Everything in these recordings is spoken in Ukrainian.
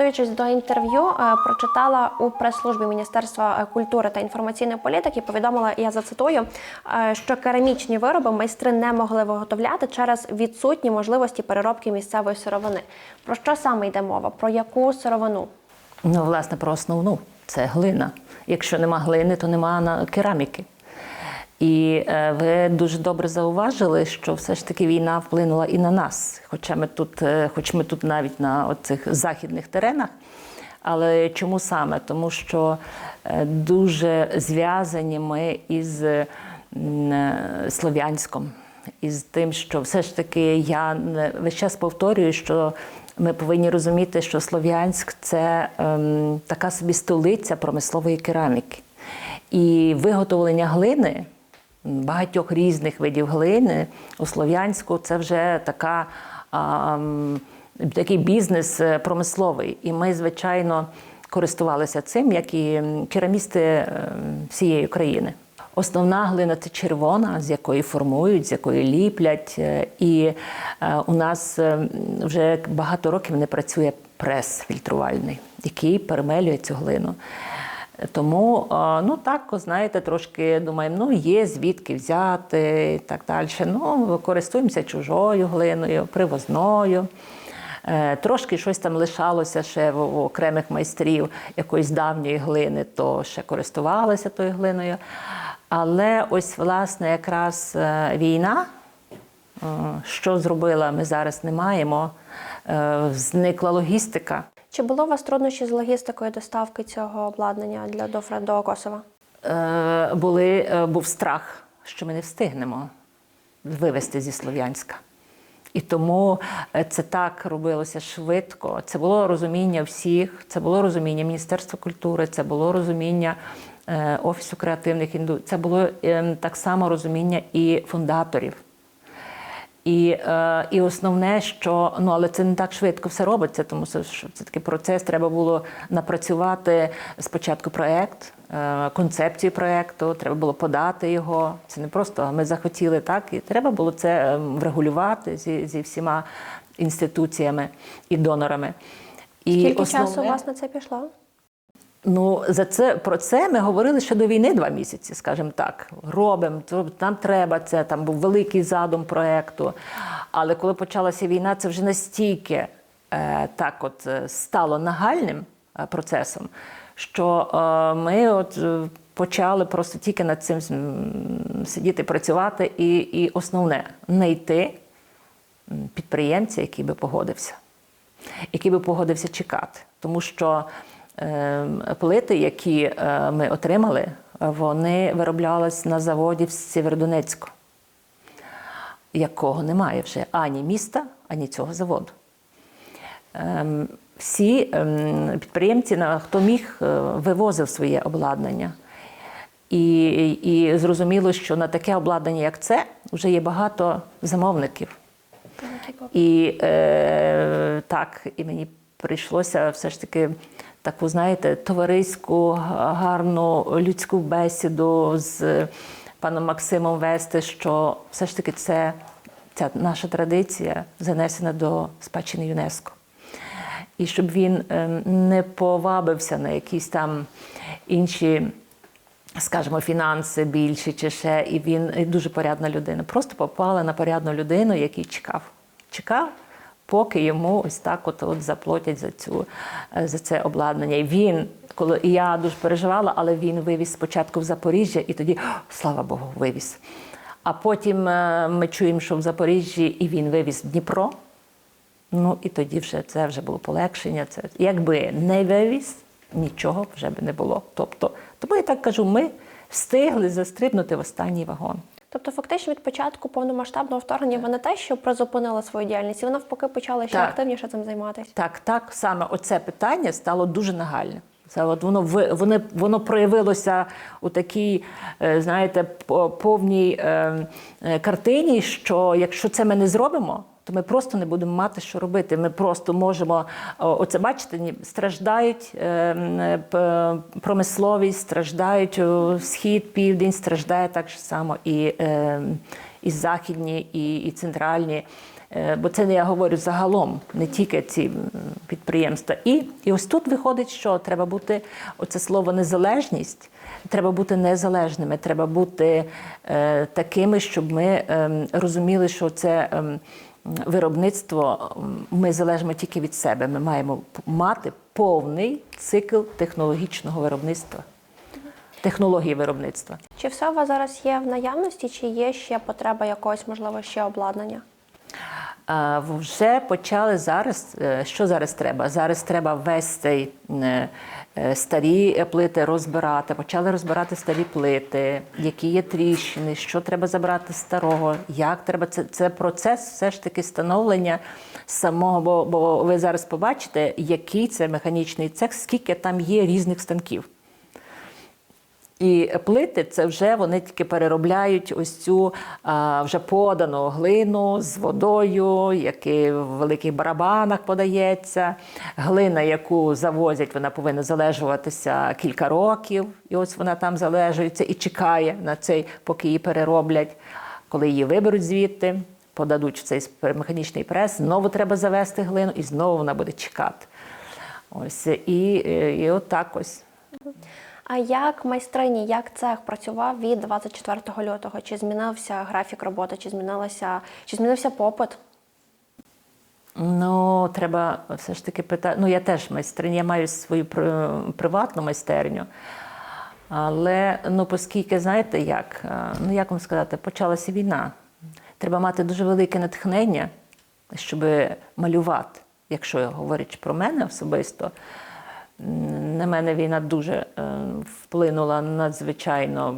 готуючись до інтерв'ю, е, прочитала у прес-службі Міністерства е, культури та інформаційної політики. Повідомила, я зацитую, е, що керамічні вироби майстри не могли виготовляти через відсутні можливості переробки місцевої сировини. Про що саме йде мова? Про яку сировину? Ну, власне, про основну це глина. Якщо нема глини, то нема кераміки. І е, ви дуже добре зауважили, що все ж таки війна вплинула і на нас. Хоча ми тут, е, хоч ми тут навіть на цих західних теренах. Але чому саме? Тому що е, дуже зв'язані ми із Слов'янськом, із тим, що все ж таки я весь час повторюю, що ми повинні розуміти, що Слов'янськ це ем, така собі столиця промислової кераміки. І виготовлення глини, багатьох різних видів глини у Слов'янську це вже така, такий бізнес е, промисловий. І ми, звичайно, користувалися цим, як і керамісти е, всієї країни. Основна глина це червона, з якої формують, з якої ліплять. Е, І у нас вже багато років не працює прес фільтрувальний, який перемелює цю глину. Тому, ну так, знаєте, трошки думаємо, ну є звідки взяти і так далі. Ну, користуємося чужою глиною, привозною. Е, Трошки щось там лишалося ще в, окремих майстрів якоїсь давньої глини, то ще користувалися тою глиною. Але ось, власне, якраз е, війна, е, що зробила, ми зараз не маємо. Зникла логістика. Чи було у вас труднощі з логістикою доставки цього обладнання для до, до Косова? Е, були, е, був страх, що ми не встигнемо вивезти зі Слов'янська. І тому е, це так робилося швидко. Це було розуміння всіх, це було розуміння Міністерства культури, це було розуміння е, Офісу креативних індустрій, це було е, так само розуміння і фундаторів. І, е, і основне, що ну але це не так швидко все робиться, тому що це такий процес. Треба було напрацювати спочатку проект, е, концепцію проекту, треба було подати його. Це не просто ми захотіли так, і треба було це е, врегулювати зі, зі всіма інституціями і донорами. І Скільки часу у вас на це пішло? Ну, за це про це ми говорили ще до війни два місяці, скажімо так. Робимо, нам треба це. Там був великий задум проекту. Але коли почалася війна, це вже настільки е, так, от е, стало нагальним е, процесом, що е, ми от е, почали просто тільки над цим сидіти, працювати, і, і основне знайти підприємця, який би погодився який би погодився чекати. Тому що плити, які е, ми отримали, вони вироблялись на заводі в Сєвєродонецьку, якого немає вже ані міста, ані цього заводу. Ем, всі ем, підприємці, хто міг, е, вивозив своє обладнання. І, і зрозуміло, що на таке обладнання, як це, вже є багато замовників. І е, так, і мені прийшлося все ж таки таку, знаєте, товариську, гарну людську бесіду з паном Максимом вести, що все ж таки це ця наша традиція занесена до спадщини ЮНЕСКО. І щоб він е, не повабився на якісь там інші скажімо, фінанси більші чи ще, і він дуже порядна людина. Просто попала на порядну людину, який чекав. Чекав, поки йому ось так от, от заплатять за цю е, за це обладнання. І він, коли і я дуже переживала, але він вивіз спочатку в Запоріжжя, і тоді, слава Богу, вивіз. А потім е, ми чуємо, що в Запоріжжі і він вивіз в Дніпро. Ну і тоді вже це вже було полегшення. Це якби не вивіз, нічого вже б не було. Тобто, тому я так кажу, ми встигли застрибнути в останній вагон. Тобто, фактично від початку повномасштабного вторгнення ви не те, що призупинили свою діяльність, і ви навпаки почали ще Так. активніше цим займатися. Так, так саме оце питання стало дуже нагальним. Це от воно воно, воно проявилося у такій, е, знаєте, по- повній е, е, картині, що якщо це ми не зробимо, то ми просто не будемо мати що робити. Ми просто можемо оце бачите, страждають е, е, п- промисловість, страждають схід, південь, страждає так само і, е, і західні, і, і центральні. Е, Бо це не я говорю загалом, не тільки ці підприємства. І, і ось тут виходить, що треба бути оце слово незалежність. Треба бути незалежними, треба бути е, такими, щоб ми ем, розуміли, що це ем, виробництво ми залежимо тільки від себе. Ми маємо мати повний цикл технологічного виробництва, технології виробництва. Чи все у вас зараз є в наявності, чи є ще потреба якогось, можливо, ще обладнання? Вже почали зараз. е, Що зараз треба? Зараз треба цей е, старі плити розбирати. Почали розбирати старі плити, які є тріщини, що треба забрати старого, як треба це. Це процес все ж таки становлення самого. Бо, бо ви зараз побачите, який це механічний цех, скільки там є різних станків. І плити це вже вони тільки переробляють ось цю а, вже подану глину з водою, яка в великих барабанах подається. Глина, яку завозять, вона повинна залежуватися кілька років. І ось вона там залежується і чекає на цей, поки її перероблять. Коли її виберуть звідти, подадуть в цей механічний прес, знову треба завести глину, і знову вона буде чекати. Ось і, і от так ось. А як майстрині, як цех працював від 24 лютого? Чи змінився графік роботи, чи змінилося, чи змінився попит? Ну, треба все ж таки питати. Ну, я теж майстриня, я маю свою приватну майстерню. Але ну, оскільки, знаєте, як, е, ну як вам сказати, почалася війна. Треба мати дуже велике натхнення, щоб малювати. Якщо говорячи про мене особисто, на мене війна дуже е, вплинула надзвичайно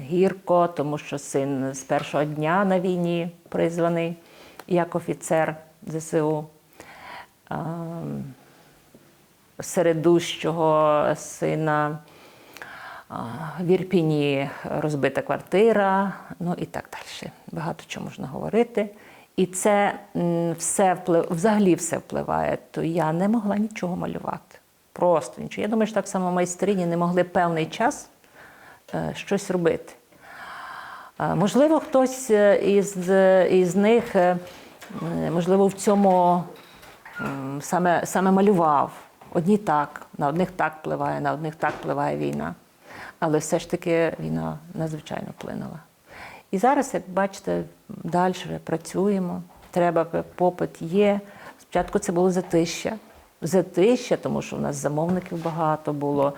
гірко, тому що син з першого дня на війні призваний як офіцер ЗСУ. А, середущого сина а, в Ірпіні розбита квартира, ну і так далі. Багато чого можна говорити. І це все вплив, взагалі все впливає. То я не могла нічого малювати. Просто нічого. Я думаю, що так само майстрині не могли певний час е, щось робити. Е, Можливо, хтось е, із, із них, можливо, в цьому саме, саме малював. Одні так, на одних так впливає, на одних так впливає війна. Але все ж таки війна надзвичайно вплинула. І зараз, як бачите, далі працюємо. Треба, попит є. Спочатку це було затища. Затища, тому що в нас замовників багато було,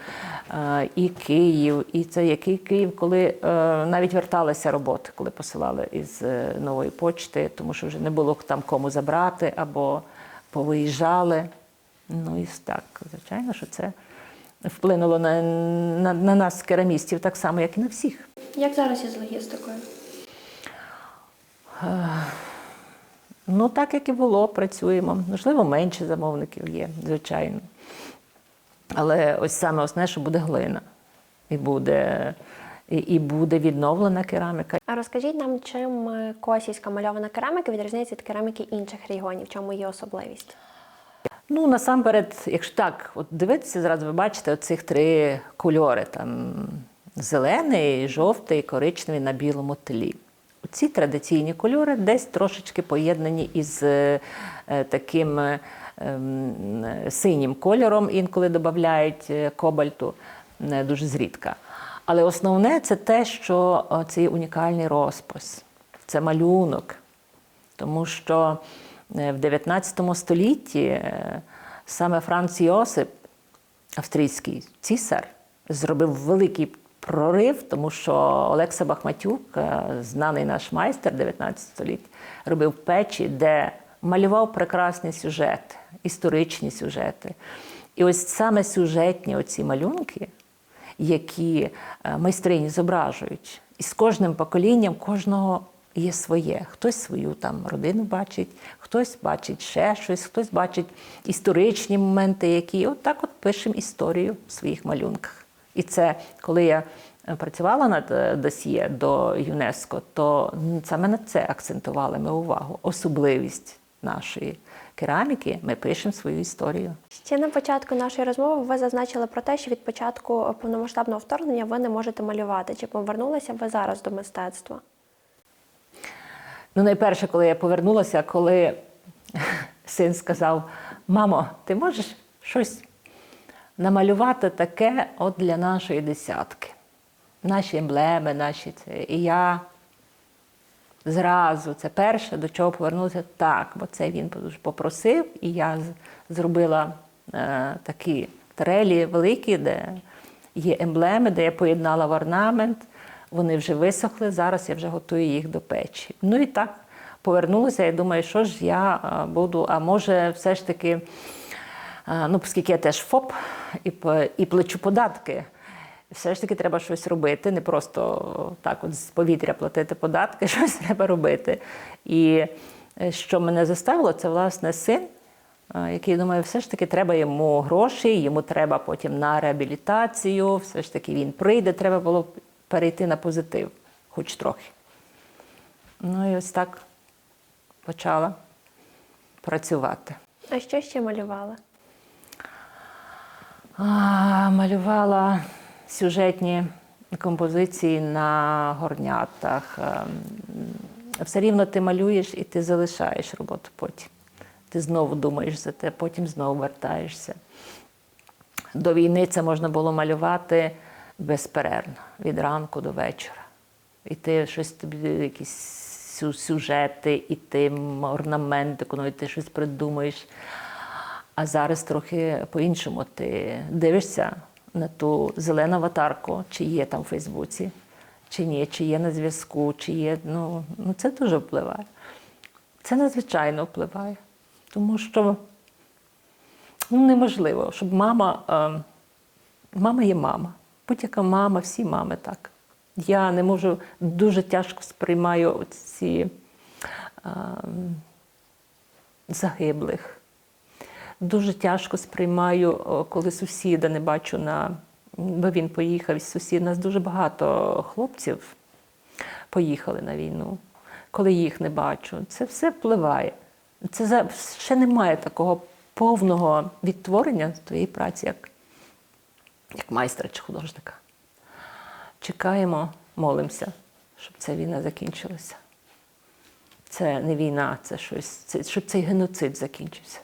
е, і Київ, і це який Київ, коли е, навіть верталися роботи, коли посилали із е, нової почти, тому що вже не було там кому забрати або повиїжджали. Ну і так, звичайно, що це вплинуло на, на, на нас, керамістів, так само, як і на всіх. Як зараз із логістикою? Ну, так як і було, працюємо. Можливо, менше замовників є, звичайно. Але ось саме основне, що буде глина. І буде, і, і буде відновлена кераміка. А розкажіть нам, чим е, косівська мальована кераміка відрізняється від кераміки інших регіонів? В чому її особливість? Ну, насамперед, якщо так, от дивитися, зразу ви бачите оцих три кольори: там зелений, жовтий, коричневий на білому тлі. Ці традиційні кольори десь трошечки поєднані із е, е, таким е, ем, синім кольором, інколи додають кобальту, не дуже зрідка. Але основне це те, що е, це унікальний розпис, це малюнок. Тому що в 19 столітті саме Франц Йосип, австрійський цісар, зробив великий прорив, тому що Олекса Бахматюк, е, знаний наш майстер 19 століття, робив печі, де малював прекрасні сюжети, історичні сюжети. І ось саме сюжетні оці малюнки, які е, майстрині зображують. І з кожним поколінням кожного є своє. Хтось свою там родину бачить, хтось бачить ще щось, хтось бачить історичні моменти, які от так от пишемо історію в своїх малюнках. І це коли я е, працювала над е, досьє до ЮНЕСКО, то саме на це акцентували ми увагу. Особливість нашої кераміки. Ми пишемо свою історію. Ще на початку нашої розмови ви зазначили про те, що від початку повномасштабного вторгнення ви не можете малювати. Чи повернулися ви зараз до мистецтва? Ну, найперше, коли я повернулася, коли син сказав: Мамо, ти можеш щось намалювати таке от для нашої десятки? Наші емблеми, наші це. І я зразу, це перше, до чого повернулася, так, бо це він попросив, і я зробила е, такі трелі великі, де є емблеми, де я поєднала в орнамент. Вони вже висохли, зараз я вже готую їх до печі. Ну і так повернулася. Я думаю, що ж я е, буду, а може, все ж таки, ну, оскільки я теж ФОП і, і плачу податки. Все ж таки треба щось робити, не просто так от з повітря платити податки, щось треба робити. І е, що мене заставило, це власне син, який думає, все ж таки треба йому гроші, йому треба потім на реабілітацію, все ж таки він прийде, треба було перейти на позитив, хоч трохи. Ну і ось так почала працювати. А що ще малювала? Малювала сюжетні композиції на горнятах. Ем, Все рівно ти малюєш і ти залишаєш роботу потім. Ти знову думаєш за те, потім знову вертаєшся. До війни це можна було малювати безперервно, від ранку до вечора. І ти щось тобі, якісь сюжети, і ти м, орнаментику, ну, ти щось придумаєш. А зараз трохи по-іншому. Ти дивишся на ту зелену аватарку, чи є там в Фейсбуці, чи ні, чи є на зв'язку, чи є. Ну, ну це дуже впливає. Це надзвичайно впливає. Тому що ну, неможливо, щоб мама. Е, мама є мама. Будь-яка мама, всі мами так. Я не можу, дуже тяжко сприймаю ці е, загиблих. Дуже тяжко сприймаю, коли сусіда не бачу на. Бо він поїхав із сусід. У нас дуже багато хлопців поїхали на війну, коли їх не бачу. Це все впливає. Це ще немає такого повного відтворення твоєї праці, як, як майстра чи художника. Чекаємо, молимося, щоб ця війна закінчилася. Це не війна, це щось, це, щоб цей геноцид закінчився.